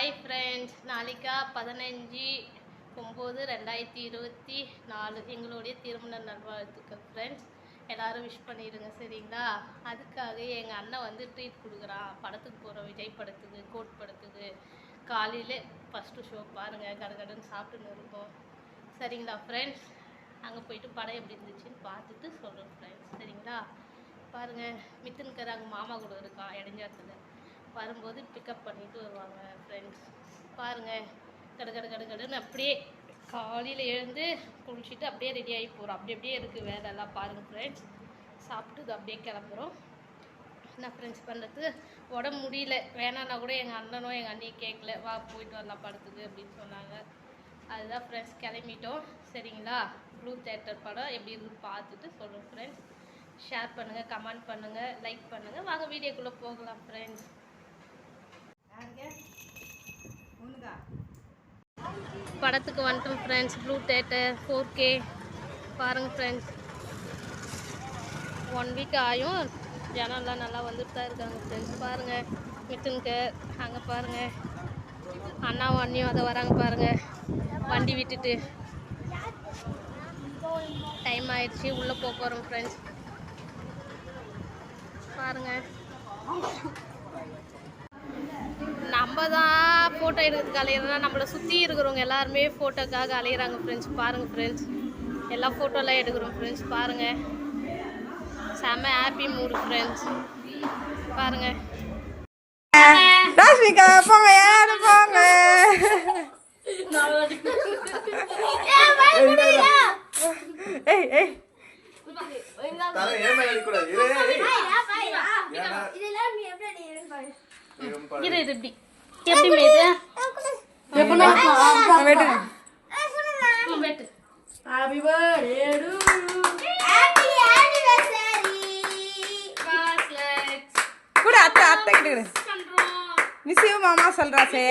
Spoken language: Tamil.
ஹாய் ஃப்ரெண்ட்ஸ் நாளைக்கா பதினஞ்சு ஒம்பது ரெண்டாயிரத்தி இருபத்தி நாலு. எங்களுடைய திருமண நல்வாழ்த்துக்கள் ஃப்ரெண்ட்ஸ் எல்லோரும் விஷ் பண்ணிடுங்க சரிங்களா? அதுக்காக எங்கள் அண்ணன் வந்து ட்ரீட் கொடுக்குறான். படத்துக்கு போகிறோம் விஜய் படத்துக்கு கோட் படத்துக்கு. காலையில் ஃபஸ்ட்டு ஷோ பாருங்கள் கடகடன்னு சாப்பிட்டுன்னு இருக்கோம் சரிங்களா ஃப்ரெண்ட்ஸ் அங்கே போயிட்டு படம் எப்படி இருந்துச்சுன்னு பார்த்துட்டு சொல்கிறோம் ஃப்ரெண்ட்ஸ் சரிங்களா? பாருங்கள் மித்துன்கர் அங்கே மாமா கூட இருக்கான் இடைஞ்சாத்தில். வரும்போது பிக்கப் பண்ணிட்டு வருவாங்க. பாருங்கள் கடு கடு கடு கடுன்னு அப்படியே காலையில் எழுந்து குளிச்சுட்டு அப்படியே ரெடி ஆகி போகிறோம் அப்படி அப்படியே இருக்குது வேலைலாம் பாருங்கள் ஃப்ரெண்ட்ஸ் சாப்பிட்டு இது அப்படியே கிளம்புறோம். என்ன ஃப்ரெண்ட்ஸ் பண்ணுறது உடம்பு முடியல. வேணான்னா கூட எங்கள் அண்ணனும் எங்கள் அண்ணியும் கேட்கல வா போயிட்டு வரலாம் படத்துக்கு அப்படின்னு சொன்னாங்க. அதுதான் ஃப்ரெண்ட்ஸ் கிளம்பிட்டோம். சரிங்களா? ப்ளூ தேட்டர் படம் எப்படி இருக்குன்னு பார்த்துட்டு சொல்கிறோம் ஃப்ரெண்ட்ஸ் ஷேர் பண்ணுங்கள் கமெண்ட் பண்ணுங்கள் லைக் பண்ணுங்கள் வாங்க வீடியோக்குள்ளே போகலாம் ஃப்ரெண்ட்ஸ் படத்துக்கு வந்துட்டோம் friends blue theatre four K பாருங்கள் ஃப்ரெண்ட்ஸ் ஒன் வீக் ஆயும் ஜனம்லாம் நல்லா வந்துட்டு தான் இருக்காங்க ஃப்ரெண்ட்ஸ் பாருங்கள் மித்துனுக்கு அங்கே பாருங்கள் அண்ணாவும் அண்ணியும் அதை வராங்க பாருங்கள் வண்டி விட்டுட்டு. டைம் ஆயிடுச்சு உள்ளே போக போகிறோம் ஃப்ரெண்ட்ஸ் பாருங்கள் நம்ம தான் ஃபோட்டோ எடுக்கிறதுக்கு அலையிறோம்னா நம்மளை சுற்றி இருக்கிறவங்க எல்லாருமே ஃபோட்டோக்காக அலையிறாங்க ஃப்ரெண்ட்ஸ் பாருங்கள் ஃப்ரெண்ட்ஸ் எல்லா ஃபோட்டோலாம் எடுக்கிறோம் ஃப்ரெண்ட்ஸ் பாருங்கள் செம்ம ஹாப்பி மூடு ஃப்ரெண்ட்ஸ் பாருங்கள் ராஷ்மிகா போங்க யாரும் போங்க. ஏய் ஏய்? இரு, இரு, இரு. இப்படி எப்படி மேது நான் வெட்டுங்க வெட்டு கூட அத்தை அத்தை கிட்ட கொடு. நிச்சயம் மாமா சொல்றா சே